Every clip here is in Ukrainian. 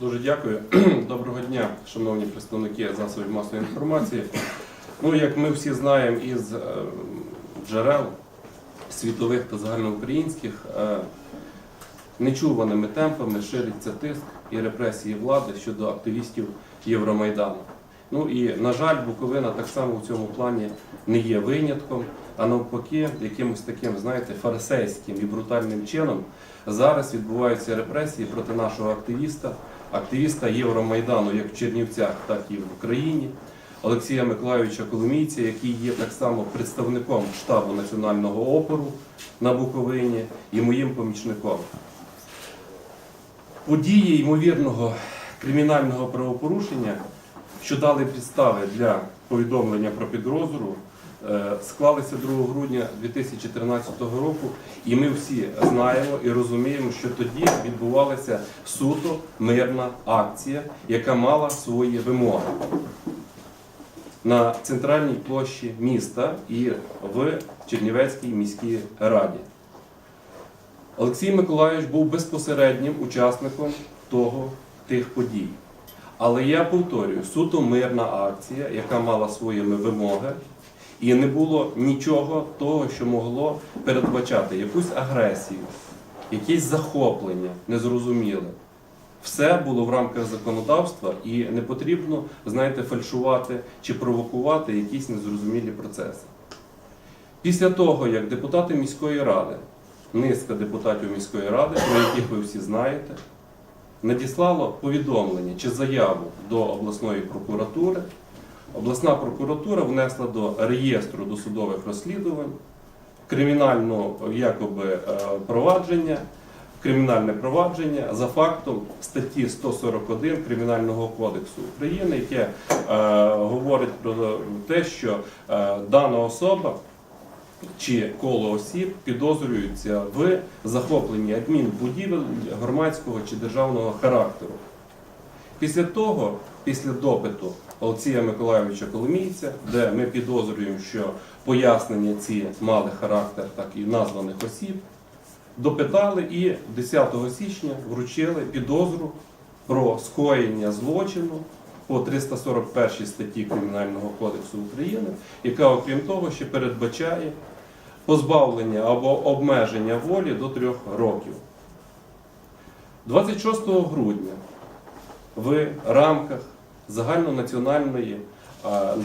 Дуже дякую. Доброго дня, шановні представники засобів масової інформації. Ну, як ми всі знаємо із е, джерел світових та загальноукраїнських, е, нечуваними темпами шириться тиск і репресії влади щодо активістів Євромайдану. Ну і, на жаль, Буковина так само в цьому плані не є винятком, а навпаки, якимось таким, знаєте, фарисейським і брутальним чином зараз відбуваються репресії проти нашого активіста, активіста Євромайдану як в Чернівцях, так і в Україні. Олексія Миколайовича Коломійця, який є так само представником штабу національного опору на Буковині і моїм помічником. Події ймовірного кримінального правопорушення, що дали підстави для повідомлення про підозру, склалися 2 грудня 2013 року, і ми всі знаємо і розуміємо, що тоді відбувалася суто мирна акція, яка мала свої вимоги на центральній площі міста і в Чернівецькій міській раді. Олексій Миколайович був безпосереднім учасником того, тих подій. Але я повторюю, суто мирна акція, яка мала своїми вимоги, і не було нічого того, що могло передбачати якусь агресію, якесь захоплення незрозуміле. Все було в рамках законодавства і не потрібно, знаєте, фальшувати чи провокувати якісь незрозумілі процеси. Після того, як депутати міської ради, низка депутатів міської ради, про яких ви всі знаєте, надіслало повідомлення чи заяву до обласної прокуратури, обласна прокуратура внесла до реєстру досудових розслідувань кримінальне якоби е, провадження, кримінальне провадження за фактом статті 141 Кримінального кодексу України, яке е, говорить про те, що е, дана особа чи коло осіб підозрюються в захопленні адмінбудівель громадського чи державного характеру. Після того, після допиту Олексія Миколайовича Коломійця, де ми підозрюємо, що пояснення ці мали характер так і названих осіб, допитали і 10 січня вручили підозру про скоєння злочину по 341 статті Кримінального кодексу України, яка, окрім того, ще передбачає позбавлення або обмеження волі до трьох років. 26 грудня в рамках загальнонаціональної,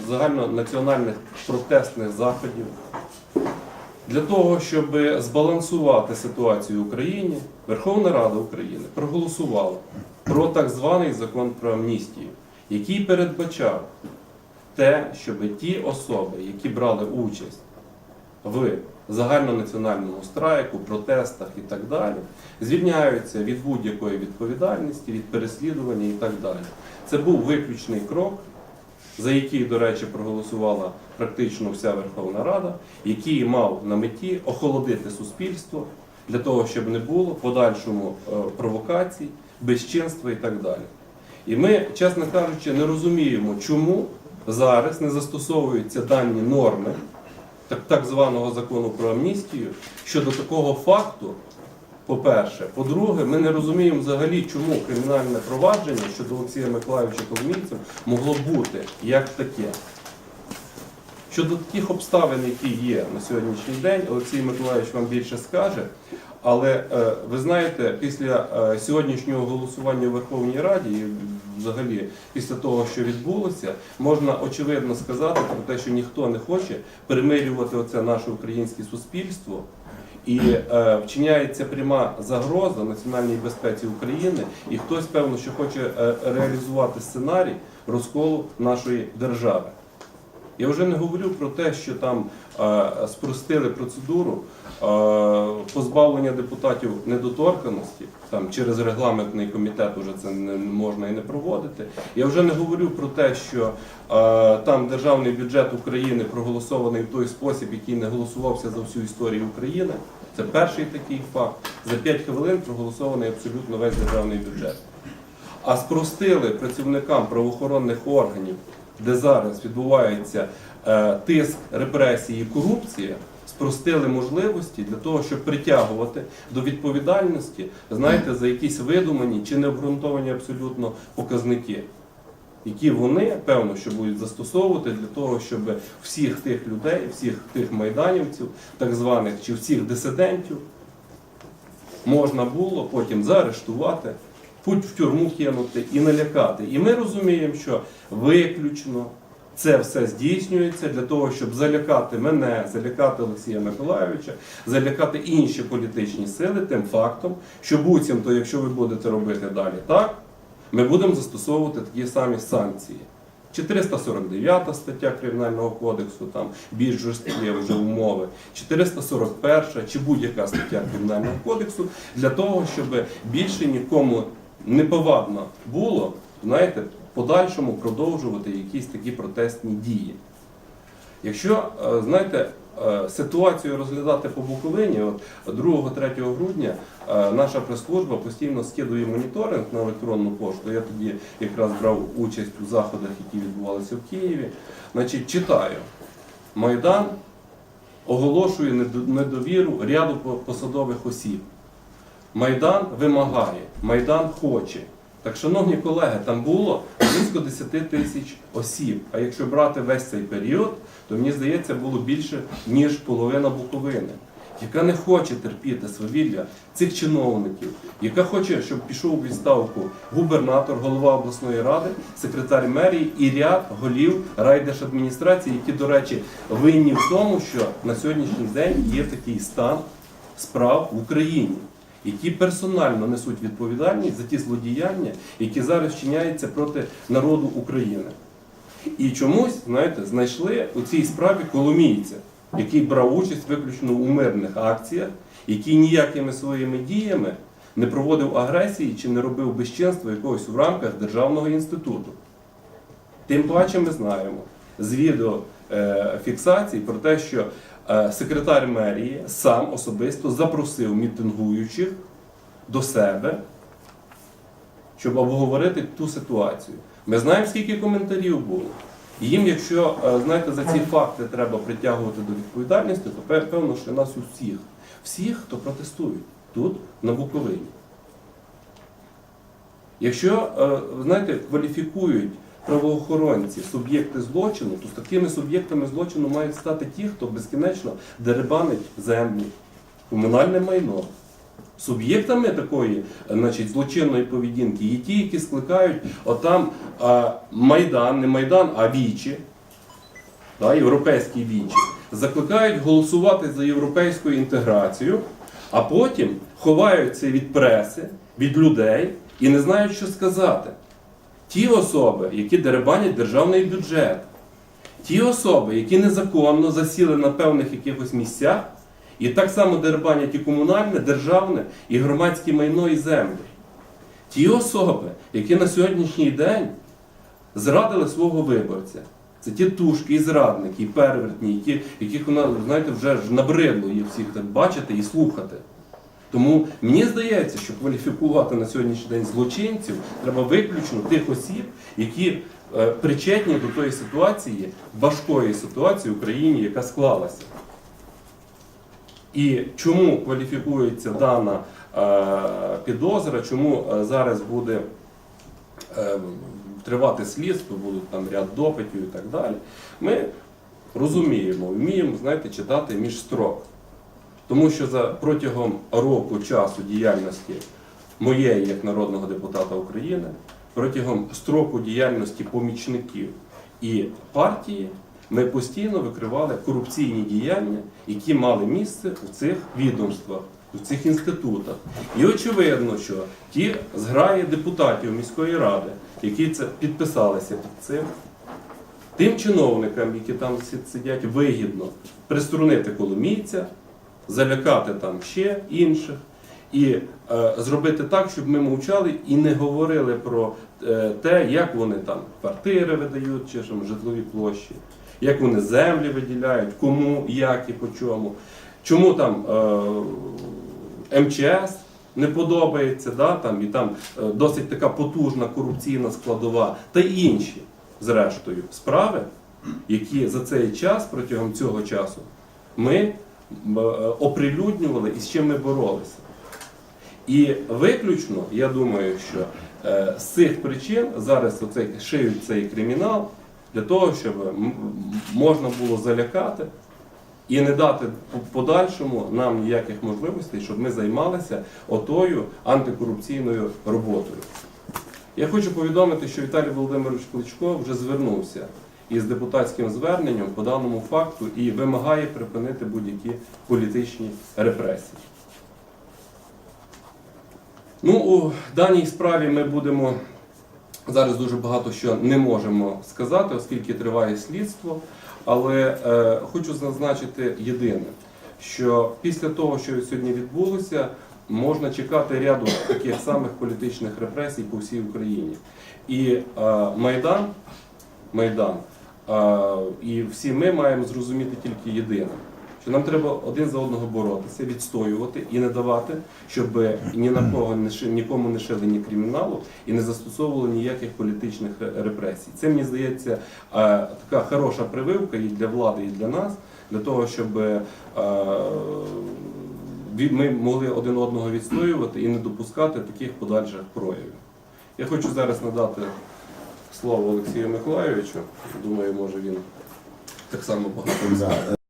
загальнонаціональних протестних заходів. Для того, щоб збалансувати ситуацію в Україні, Верховна Рада України проголосувала про так званий закон про амністію, який передбачав те, щоб ті особи, які брали участь в загальнонаціональному страйку, протестах і так далі, звільняються від будь-якої відповідальності, від переслідування і так далі. Це був виключний крок, за який, до речі, проголосувала практично вся Верховна Рада, який мав на меті охолодити суспільство для того, щоб не було подальшому е, провокацій, безчинства і так далі. І ми, чесно кажучи, не розуміємо, чому зараз не застосовуються дані норми так, так званого закону про амністію щодо такого факту. По-перше, по-друге, ми не розуміємо взагалі, чому кримінальне провадження щодо Олексія Миколаївича Коломійця могло бути як таке. Щодо таких обставин, які є на сьогоднішній день, Олексій Миколаївич вам більше скаже. Але е, ви знаєте, після е, сьогоднішнього голосування у Верховній Раді, і взагалі після того, що відбулося, можна очевидно сказати про те, що ніхто не хоче перемирювати оце наше українське суспільство. І е, вчиняється пряма загроза національній безпеці України, і хтось певно, що хоче е, реалізувати сценарій розколу нашої держави. Я вже не говорю про те, що там е, спростили процедуру е, позбавлення депутатів недоторканості, там через регламентний комітет уже це не можна і не проводити. Я вже не говорю про те, що е, там державний бюджет України проголосований в той спосіб, який не голосувався за всю історію України. Це перший такий факт. За 5 хвилин проголосований абсолютно весь державний бюджет. А спростили працівникам правоохоронних органів, де зараз відбувається е, тиск, репресії, корупція, спростили можливості для того, щоб притягувати до відповідальності, знаєте, за якісь видумані чи необґрунтовані абсолютно показники, які вони певно що будуть застосовувати для того, щоб всіх тих людей, всіх тих майданівців, так званих чи всіх дисидентів можна було потім заарештувати, путь в тюрму кинути і налякати. І ми розуміємо, що виключно це все здійснюється для того, щоб залякати мене, залякати Олексія Миколайовича, залякати інші політичні сили тим фактом, що буцімто, якщо ви будете робити далі так, ми будемо застосовувати такі самі санкції. 449 стаття Кримінального кодексу, там більш жорсткі вже умови, 441 чи будь-яка стаття Кримінального кодексу для того, щоб більше нікому неповадно було, знаєте, подальшому продовжувати якісь такі протестні дії. Якщо, е, знаєте, е, ситуацію розглядати по Буковині, от 2-3 грудня е, наша прес-служба постійно скидує моніторинг на електронну пошту. Я тоді якраз брав участь у заходах, які відбувалися в Києві. Значить, читаю. Майдан оголошує недовіру ряду посадових осіб. Майдан вимагає, Майдан хоче. Так, шановні колеги, там було близько 10 тисяч осіб. А якщо брати весь цей період, то мені здається, було більше, ніж половина Буковини, яка не хоче терпіти свавілля цих чиновників, яка хоче, щоб пішов у відставку губернатор, голова обласної ради, секретар мерії і ряд голів райдержадміністрації, які, до речі, винні в тому, що на сьогоднішній день є такий стан справ в Україні які персонально несуть відповідальність за ті злодіяння, які зараз вчиняються проти народу України. І чомусь, знаєте, знайшли у цій справі коломійця, який брав участь виключно у мирних акціях, який ніякими своїми діями не проводив агресії чи не робив безчинства якогось в рамках державного інституту. Тим паче ми знаємо з відеофіксацій про те, що е, секретар мерії сам особисто запросив мітингуючих до себе, щоб обговорити ту ситуацію. Ми знаємо, скільки коментарів було. І їм, якщо е, знаєте, за ці факти треба притягувати до відповідальності, то пе- певно, що нас усіх, всіх, хто протестують тут, на Буковині. Якщо е, знаєте, кваліфікують правоохоронці суб'єкти злочину, то з такими суб'єктами злочину мають стати ті, хто безкінечно деребанить землю, комунальне майно. Суб'єктами такої значить, злочинної поведінки є ті, які скликають отам а, Майдан, не Майдан, а Вічі, да, європейські вічі, закликають голосувати за європейську інтеграцію, а потім ховаються від преси, від людей і не знають, що сказати. Ті особи, які деребанять державний бюджет, ті особи, які незаконно засіли на певних якихось місцях, і так само деребанять і комунальне, державне, і громадське майно і землі. Ті особи, які на сьогоднішній день зрадили свого виборця. Це ті тушки і зрадники, і перевертні, які, яких знаєте, вже ж набридло їх всіх так бачити і слухати. Тому мені здається, що кваліфікувати на сьогоднішній день злочинців треба виключно тих осіб, які е, причетні до тої ситуації, важкої ситуації в Україні, яка склалася. І чому кваліфікується дана е, підозра, чому е, зараз буде тривати слідство, будуть там ряд допитів і так далі. Ми розуміємо, вміємо знаєте, читати між строк. Тому що за протягом року часу діяльності моєї як народного депутата України, протягом строку діяльності помічників і партії, ми постійно викривали корупційні діяння, які мали місце у цих відомствах, у цих інститутах. І очевидно, що ті зграї депутатів міської ради, які це підписалися під цим, тим чиновникам, які там сидять, вигідно приструнити коломійця, залякати там ще інших. І е, зробити так, щоб ми мовчали і не говорили про е, те, як вони там квартири видають чи там, житлові площі, як вони землі виділяють, кому, як і по чому, чому там е, МЧС не подобається, да, там, і там е, досить така потужна корупційна складова, та інші, зрештою, справи, які за цей час, протягом цього часу, ми оприлюднювали і з чим ми боролися. І виключно, я думаю, що е, з цих причин зараз оцей, шиють цей кримінал для того, щоб можна було залякати і не дати подальшому нам ніяких можливостей, щоб ми займалися отою антикорупційною роботою. Я хочу повідомити, що Віталій Володимирович Кличко вже звернувся із депутатським зверненням по даному факту і вимагає припинити будь-які політичні репресії. Ну, у даній справі ми будемо зараз дуже багато що не можемо сказати, оскільки триває слідство. Але е, хочу зазначити єдине, що після того, що сьогодні відбулося, можна чекати ряду таких самих політичних репресій по всій Україні. І е, Майдан, Майдан і всі ми маємо зрозуміти тільки єдине. Що нам треба один за одного боротися, відстоювати і не давати, щоб ні на кого не ши- нікому не шили ні криміналу і не застосовували ніяких політичних репресій. Це мені здається така хороша прививка і для влади, і для нас, для того, щоб е, ми могли один одного відстоювати і не допускати таких подальших проявів. Я хочу зараз надати слово Олексію Миколайовичу. Думаю, може він так само багато Да.